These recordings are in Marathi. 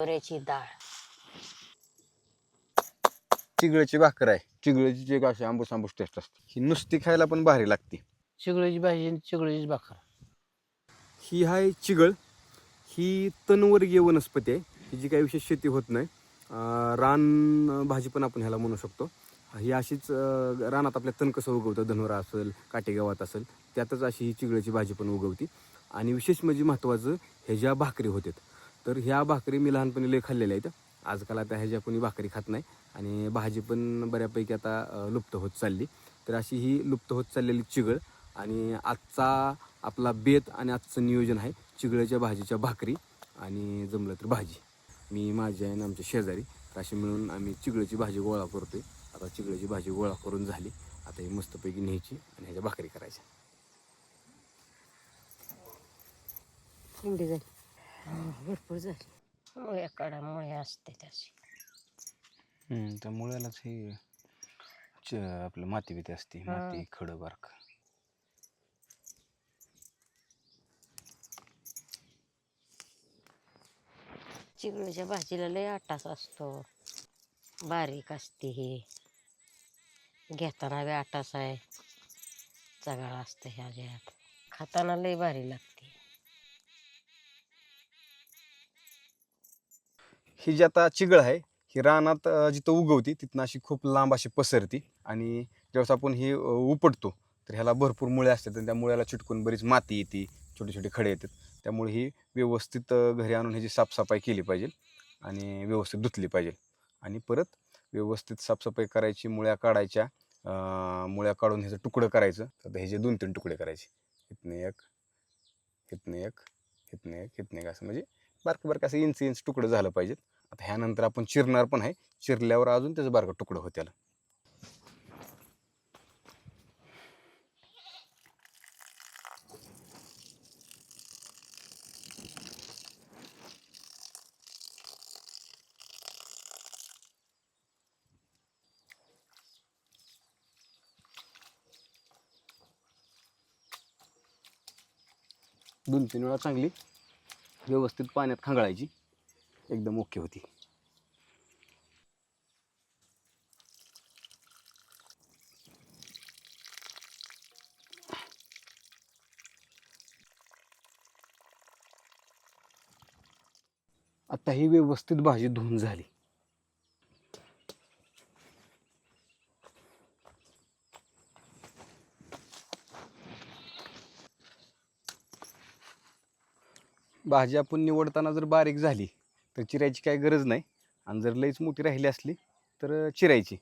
तुऱ्याची डाळ. चिगळची भाकर आहे. चिगळची जे अशी आंबूस आंबूस टेस्ट असते. ही नुसती खायला पण भारी लागते. चिगळीची भाजी आणि चिगळीची भाकर. ही आहे चिगळ. ही तनवर्गीय वनस्पती आहे. हिची काही विशेष शेती होत नाही. अं, रान भाजी पण आपण ह्याला म्हणू शकतो. ही अशीच अं, रानात आपल्या तण कसं उगवतं? धनोरा असेल काटेगावात असेल त्यातच अशी ही चिगळची भाजी पण उगवती. आणि विशेष म्हणजे महत्त्वाचं ह्याच्या भाकरी होतात तर ह्या भाकरी मी लहानपणी लय खाल्लेल्या आहेत. आजकाल आता ह्याच्या कोणी भाकरी खात नाही. आणि भाजी पण बऱ्यापैकी आता लुप्त होत चालली. तर अशी ही लुप्त होत चाललेली चिगळ आणि आजचा आपला बेत आणि आजचं नियोजन आहे चिगळ्याच्या भाजीच्या भाकरी आणि जमलं तर भाजी. मी माझी आहे ना आमच्या शेजारी तर अशी मिळून आम्ही चिगळ्याची भाजी गोळा करतोय. आता चिगळ्याची भाजी गोळा करून झाली. आता ही मस्तपैकी न्यायची आणि ह्याच्या भाकरी करायच्या. झाली. भरपूर झाली मुळ्या काढा मुळ्या असते त्याची त्या मुळ्यालाच हे आपलं माती बिती असते माती, खडं बारक. चिगळीच्या भाजीला लय आटास असतो. बारीक असते ही. घेताना बी आटास आहे. चगाळ असतं ह्या ज्यात खाताना लय भारी लागते. ही जी आता चिगळ आहे ही रानात जिथं उगवती तिथनं अशी खूप लांब अशी पसरती आणि ज्यावेळेस आपण ही उपटतो तर ह्याला भरपूर मुळे असतात आणि त्या मुळ्याला चिटकून बरीच माती येते छोटे छोटे खडे येतात. त्यामुळे ही व्यवस्थित घरी आणून ह्याची साफसफाई केली पाहिजे आणि व्यवस्थित धुतली पाहिजे. आणि परत व्यवस्थित साफसफाई करायची मुळ्या काढायच्या मुळ्या काढून ह्याचं तुकडं करायचं. तर ह्याचे दोन तीन तुकडे करायचे. इथने एक इथने एक इथने एक इथने एक असं म्हणजे बारकं बारकं असं इंच इंच तुकडं झालं पाहिजे आता ह्यानंतर आपण चिरणार पण आहे. चिरल्यावर अजून त्याचं बारकं तुकडं होत्याला. दोन तीन वेळा चांगली व्यवस्थित पाण्यात खांगळायची. एकदम ओके होती. आता ही व्यवस्थित भाजी धुवून झाली. भाजी आपण निवडताना जर बारीक झाली तर चिरायची काही गरज नाही. आणि जर लईच मोठी राहिली असली तर चिरायची.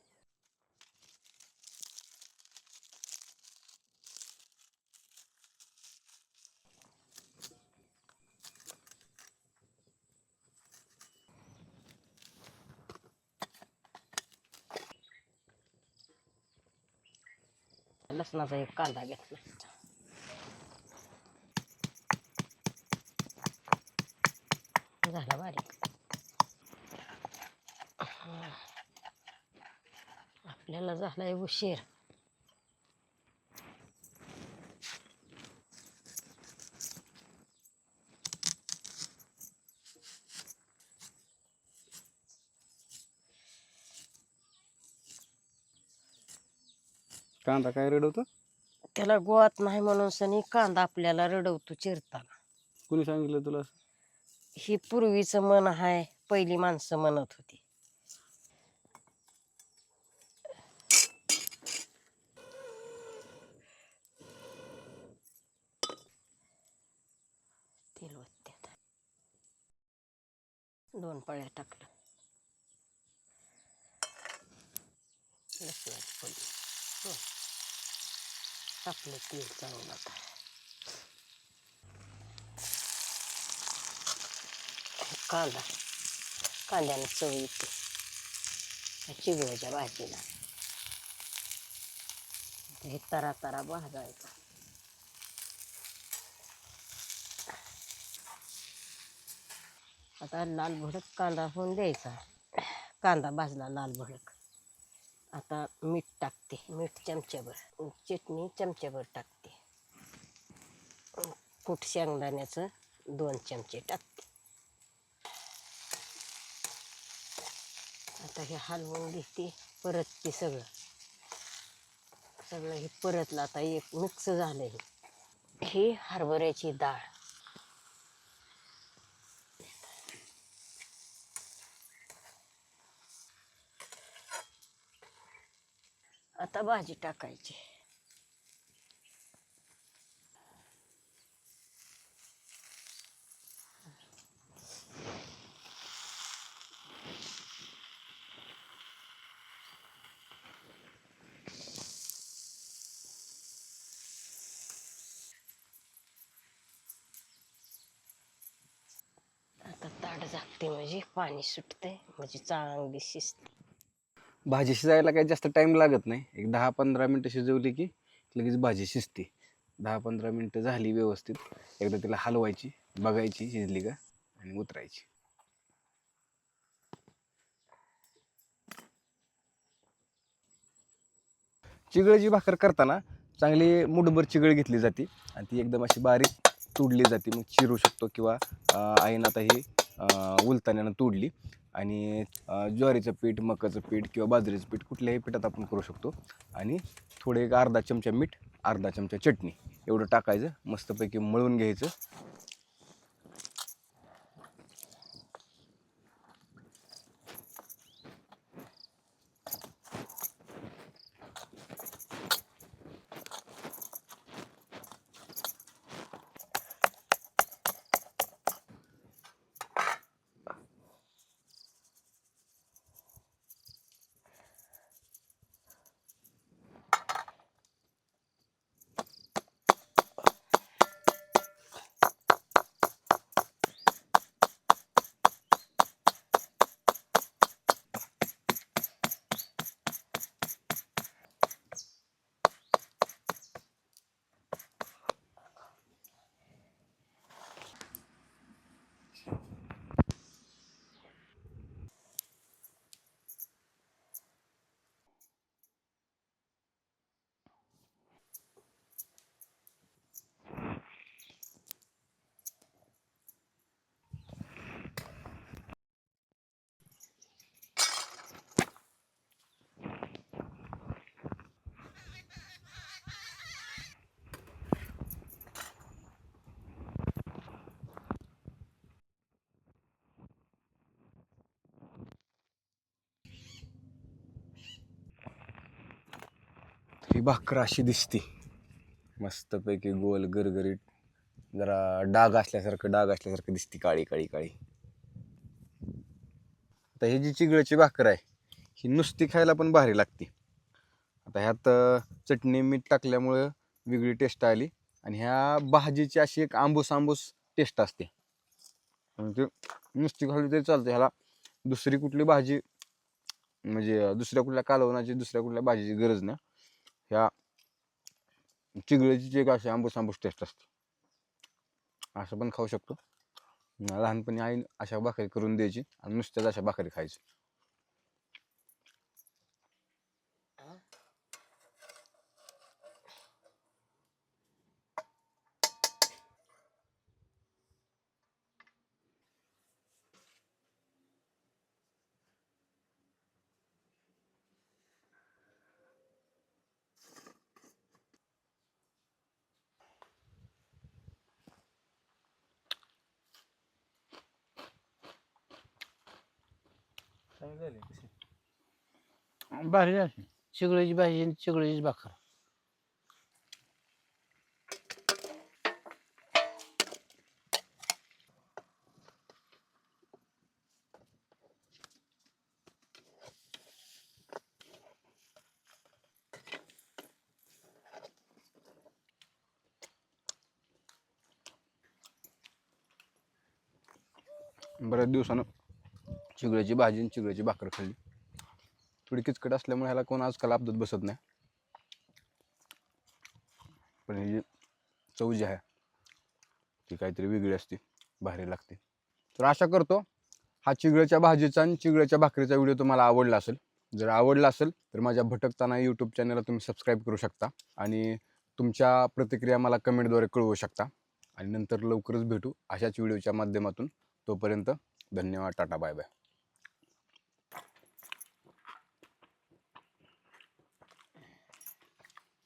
लसणाचा एक कांदा घेतला. झाला बारीक. आपल्याला झालाय उशीर. कांदा काय रडवतो? त्याला गोवात नाही म्हणून सनी कांदा आपल्याला रडवतो चिरताना. कुणी सांगितलं तुला? ही पूर्वीचं मन आहे पहिली माणसं म्हणत होती तेल ओतत्यात दोन पळ्या टाकलं लसणाची पण हो. टाकलं तेल चांगलं आता. कांदा. कांद्यानं चव येते. त्या चिगळ्याच्या भाजीला. हे तरा तरा भाजायचा. आता लाल भडक कांदा होऊन द्यायचा. कांदा भाजला लाल भडक. आता मीठ टाकते. मीठ चमच्याभर. चटणी चमच्याभर टाकते. कुठ शेंगदाण्याचं दोन चमचे टाकते. आता हे हलवून घेते. परत ते सगळं. सगळं हे परतलं. आता एक मिक्स झालं हे ही हरभऱ्याची डाळ. आता भाजी टाकायची. आता ताट झाकते म्हणजे पाणी सुटते म्हणजे चांगली शिजते. भाजी शिजायला काही जास्त टाईम लागत नाही. एक दहा पंधरा मिनटं शिजवली की लगेच भाजी शिजते. दहा पंधरा मिनटं झाली व्यवस्थित. एकदा तिला हलवायची बघायची शिजली का आणि उतरायची. चिगळची भाकर करताना चांगली मुठभर चिगळ घेतली जाते. आणि ती एकदम अशी बारीक तुडली जाते. मग चिरू शकतो किंवा अं, आता ही उलताण्यानं तोडली. आणि ज्वारीचं पीठ मकाचं पीठ किंवा बाजरीचं पीठ कुठल्याही पिठात आपण करू शकतो. आणि थोडे एक अर्धा चमचा मीठ अर्धा चमचा चटणी एवढं टाकायचं मस्तपैकी मळून घ्यायचं. भाकर अशी दिसते. मस्तपैकी गोल गरगरीत जरा डाग असल्यासारखं डाग असल्यासारखं दिसते काळी काळी काळी. आता ही जी चिगळ्याची भाकर आहे ही नुसती खायला पण भारी लागते. आता ह्यात चटणी मीठ टाकल्यामुळं वेगळी टेस्ट आली आणि ह्या भाजीची अशी एक आंबूस आंबूस टेस्ट असते. म्हणजे नुसती खाल्ली तरी चालते. ह्याला दुसरी कुठली भाजी म्हणजे दुसऱ्या कुठल्या कालवणाची दुसऱ्या कुठल्या भाजीची गरज नाही. ह्या चिगळीची जी एक अशी आंबूस आंबूस टेस्ट असते. असं पण खाऊ शकतो. लहानपणी आई अशा भाकरी करून द्यायची आणि नुसत्याच अशा भाकरी खायची. भारी झाली. चिगळीची भाजी आणि चिगळीची भाकर. बऱ्याच दिवसानं चिगळ्याची भाजी आणि चिगळ्याची भाकर खाल्ली. थोडी किचकट असल्यामुळे ह्याला कोण आजकाल आपदत बसत नाही. पण ही जी चव जी आहे ती काहीतरी वेगळी असते भारी लागते. तर आशा करतो हा चिगळ्याच्या भाजीचा आणि चिगळ्याच्या भाकरीचा व्हिडिओ तुम्हाला आवडला असेल. जर आवडला असेल तर माझ्या भटकताना यूट्यूब चॅनलला तुम्ही सबस्क्राईब करू शकता आणि तुमच्या प्रतिक्रिया मला कमेंटद्वारे कळवू शकता. आणि नंतर लवकरच भेटू अशाच व्हिडिओच्या माध्यमातून. तोपर्यंत धन्यवाद टाटा बाय बाय.